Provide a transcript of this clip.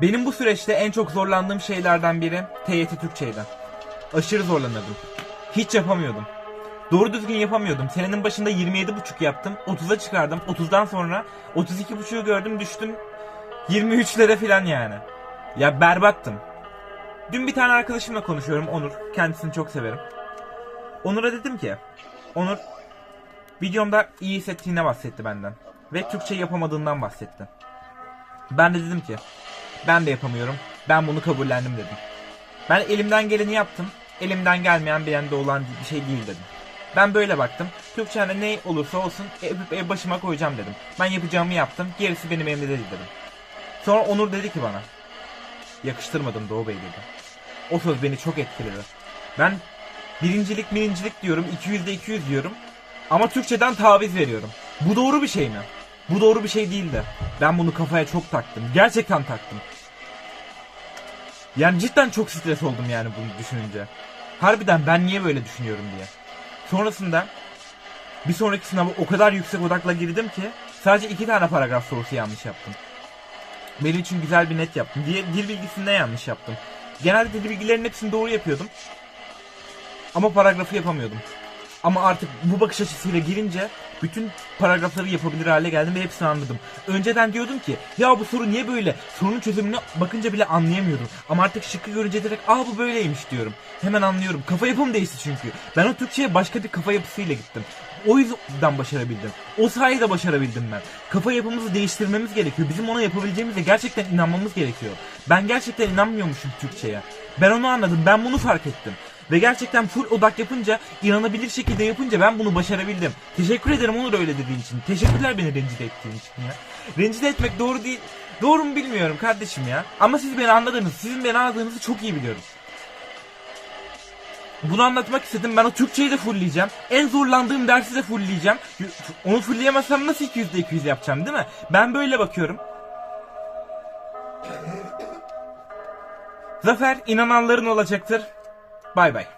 Benim bu süreçte en çok zorlandığım şeylerden biri TYT Türkçeydi. Aşırı zorlanırdım. Hiç yapamıyordum. Doğru düzgün yapamıyordum. Senenin başında 27,5 yaptım. 30'a çıkardım. 30'dan sonra 32,5'u gördüm düştüm. 23'lere falan yani. Ya berbattım. Dün bir tane arkadaşımla konuşuyorum Onur. Kendisini çok severim. Onur'a dedim ki Onur videomda iyi hissettiğine bahsetti benden. Ve Türkçe yapamadığından bahsetti. Ben de dedim ki ben de yapamıyorum. Ben bunu kabullendim dedim. Ben elimden geleni yaptım. Elimden gelmeyen yanda olan bir şey değil dedim. Ben böyle baktım. Türkçe'de ne olursa olsun öpüp ev başıma koyacağım dedim. Ben yapacağımı yaptım. Gerisi benim elimde değil dedim. Sonra Onur dedi ki bana. Yakıştırmadım Doğu Bey dedi. O söz beni çok etkiledi. Ben birincilik birincilik diyorum. 200'de 200 diyorum. Ama Türkçeden taviz veriyorum. Bu doğru bir şey mi? Bu doğru bir şey değildi. Ben bunu kafaya çok taktım. Gerçekten taktım. Yani cidden çok stres oldum yani bunu düşününce. Harbiden ben niye böyle düşünüyorum diye. Sonrasında bir sonraki sınava o kadar yüksek odakla girdim ki sadece iki tane paragraf sorusu yanlış yaptım. Benim için güzel bir net yaptım. Diğer dil bilgisinde yanlış yaptım. Genelde dil bilgilerinin hepsini doğru yapıyordum. Ama paragrafı yapamıyordum. Ama artık bu bakış açısıyla girince bütün paragrafları yapabilir hale geldim ve hepsini anladım. Önceden diyordum ki ya bu soru niye böyle? Sorunun çözümünü bakınca bile anlayamıyordum. Ama artık şıkkı görünce direkt aa bu böyleymiş diyorum. Hemen anlıyorum. Kafa yapım değişti çünkü. Ben o Türkçe'ye başka bir kafa yapısıyla gittim. O yüzden başarabildim. O sayede başarabildim ben. Kafa yapımızı değiştirmemiz gerekiyor. Bizim ona yapabileceğimize gerçekten inanmamız gerekiyor. Ben gerçekten inanmıyormuşum Türkçe'ye. Ben onu anladım. Ben bunu fark ettim. Ve gerçekten full odak yapınca, inanabilir şekilde yapınca ben bunu başarabildim. Teşekkür ederim Onur öyle dediğin için. Teşekkürler beni rencide ettiğin için ya. Rencide etmek doğru değil. Doğru mu bilmiyorum kardeşim ya. Ama siz beni anladınız. Sizin beni anladığınızı çok iyi biliyorum. Bunu anlatmak istedim. Ben o Türkçeyi de fullleyeceğim. En zorlandığım dersi de fullleyeceğim. Onu fullleyemezsem nasıl 200'de 200 yapacağım değil mi? Ben böyle bakıyorum. Zafer inananların olacaktır. Bye bye.